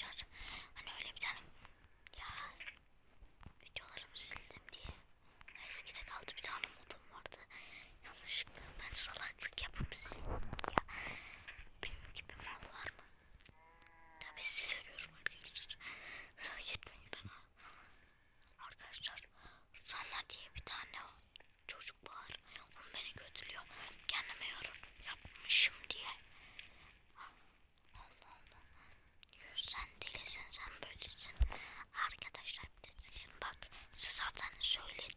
arkadaşlar. Cần.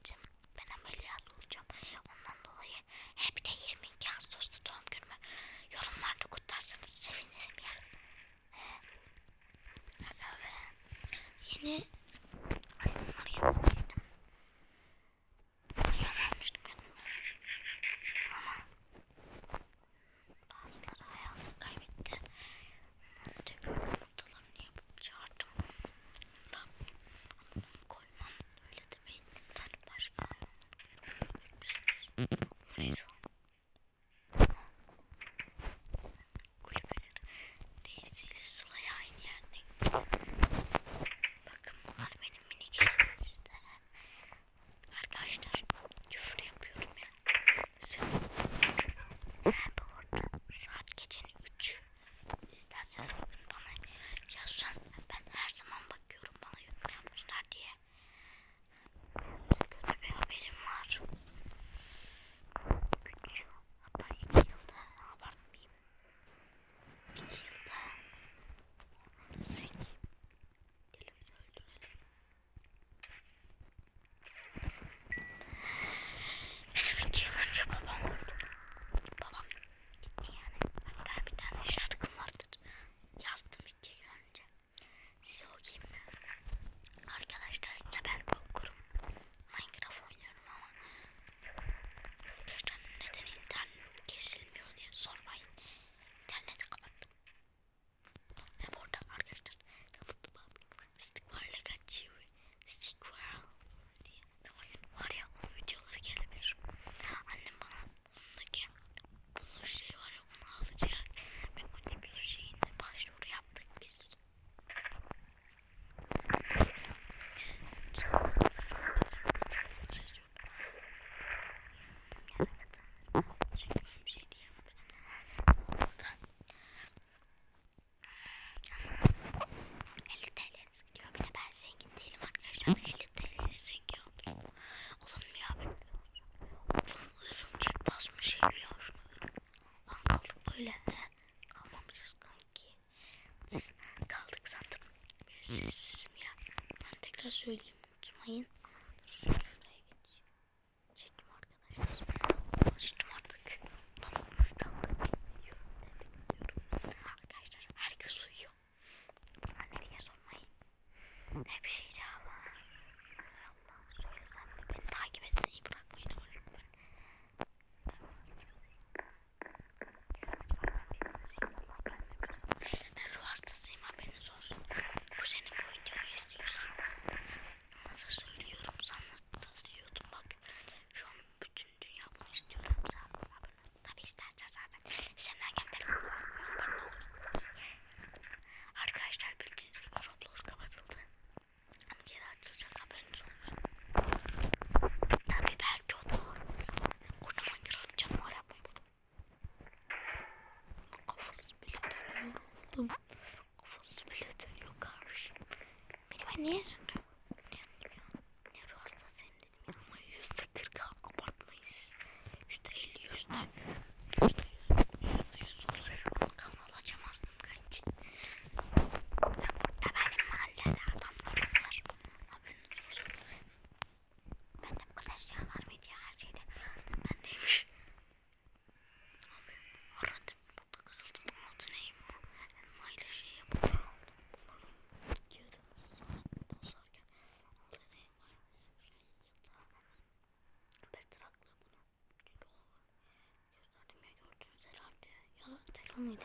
mıydı?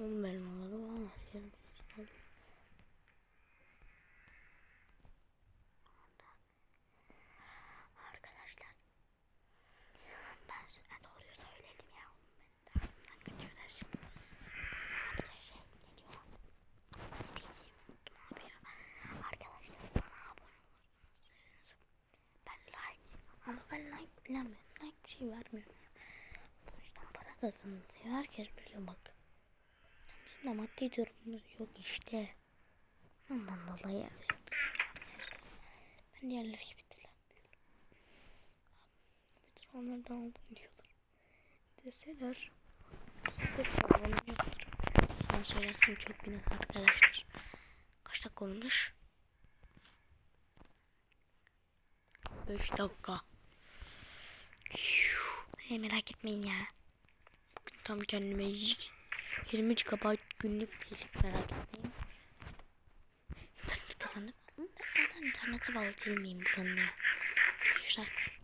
10 elmaları var. Yarım elmaları. Arkadaşlar. Ben size doğruyu söyledim ya. Ben de ağzımdan kaçıyorlar şimdi. Arkadaşlar şey, ne diyor? Ne diyeceğimi unuttum abi ya. Arkadaşlar bana abone olursunuz. Ben like. Ama ben like bilemiyorum. Like bir şey vermiyorum. Kazanılıyor. Herkes biliyor bak. Bizim de maddi durumumuz yok işte. Ondan dolayı ben diğerleri gibi dilenmiyorum. Bütün onları da aldım diyorlar. Deseler. Tekrar söylersem çok günah arkadaşlar. Kaç dakika olmuş? 5 dakika. Hey, merak etmeyin ya. Tam kendime 20 GB günlük bir merak etmeyin. İnternet kazandım. Ben zaten internete bağlı değil miyim buranın ya? Arkadaşlar.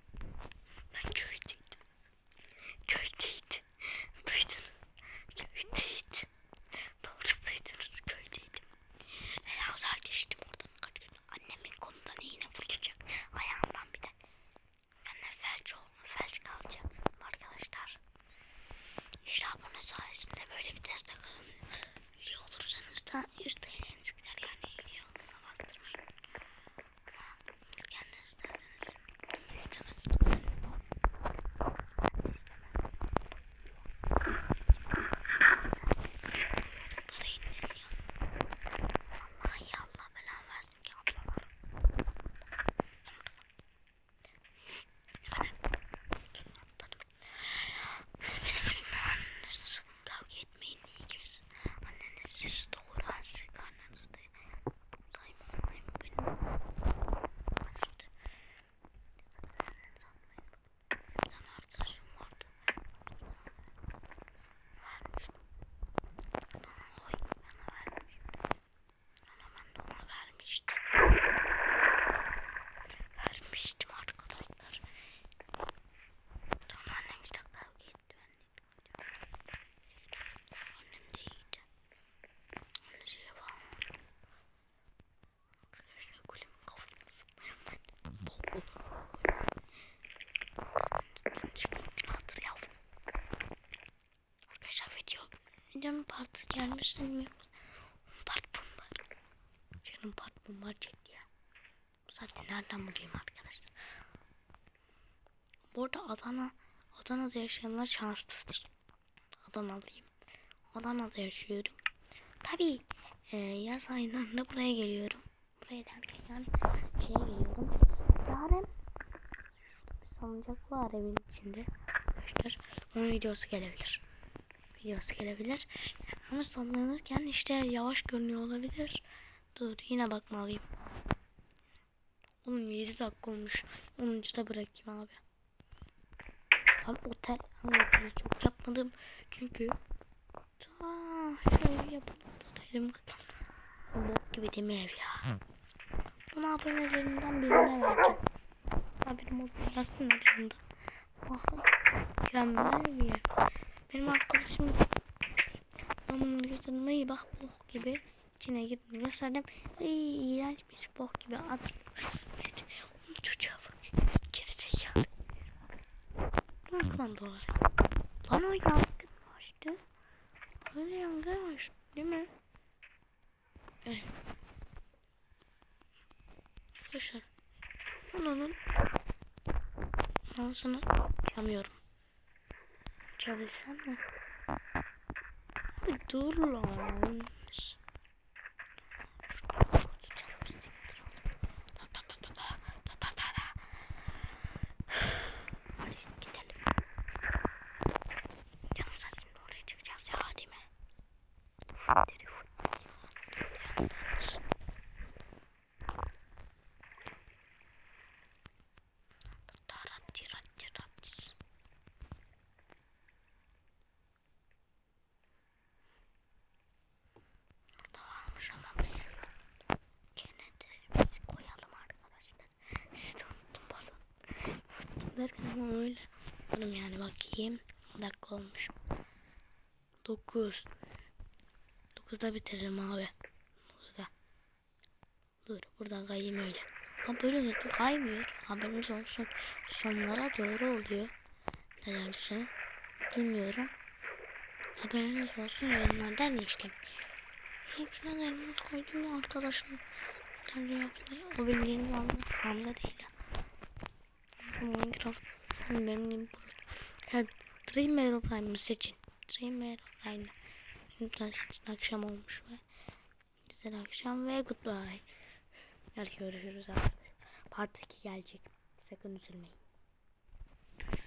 Video videonun partı gelmişse bilmiyorum. Part bunlar. Canım part bunlar çekti ya. Zaten nereden bulayım arkadaşlar. Bu arada Adana Adana'da yaşayanlar şanslıdır. Adanalıyım. Adana'da yaşıyorum. Tabii e, yaz aylarında buraya geliyorum. Buraya derken yani şeye geliyorum. Yarın salıncak var evin içinde. Arkadaşlar onun videosu gelebilir. Videosu gelebilir. Ama sallanırken işte yavaş görünüyor olabilir. Dur yine bakmalıyım. Oğlum 7 dakika olmuş. 10. da bırakayım abi. Tam otel oteli çok yapmadım. Çünkü ta şey yapmadım. Bok gibi değil mi ev ya? Bunu abonelerinden birine vereceğim. Haberim olsun yazsın adamda. Bakın. Mükemmel bir yer. Benim arkadaşım ben bunu gösterdim. İyi bak bok gibi. İçine girdim gösterdim. İyi iğrençmiş bok gibi. At. Onu çocuğa bak. Gerizekalı. Lan kumandaları. Lan o yangın açtı. Öyle yangın açtı değil mi? Evet. Arkadaşlar. Onun. Ağzını yapamıyorum. Çabilsem mi? Dur. Hadi gidelim. Yarım saat şimdi oraya çıkacağız ya hadi mi? Telefon. Taratti ratti rattis. Burada varmış ama bir şey yok. Gene de biz koyalım arkadaşlar. Sizi de unuttum pardon. Unuttum derken ama öyle. Oğlum yani bakayım. Dakika olmuş. 9. 9'da bitiririm abi. Burada. Dur buradan kayayım öyle. Ama böyle hızlı kaymıyor. Haberiniz olsun. Sonlara doğru oluyor. Nedense. Bilmiyorum. Haberiniz olsun yorumlardan işte. Hepsine elmas koydum arkadaşım. Tabii yaptı. O bildiğiniz anda anda değil. Minecraft gibi Yani Dream Aeroplane'ı seçin. Dream Aeroplane'ı. Lütfen seçin. Akşam olmuş ve güzel akşam ve goodbye. Hadi görüşürüz arkadaşlar. Part 2 gelecek. Sakın üzülmeyin.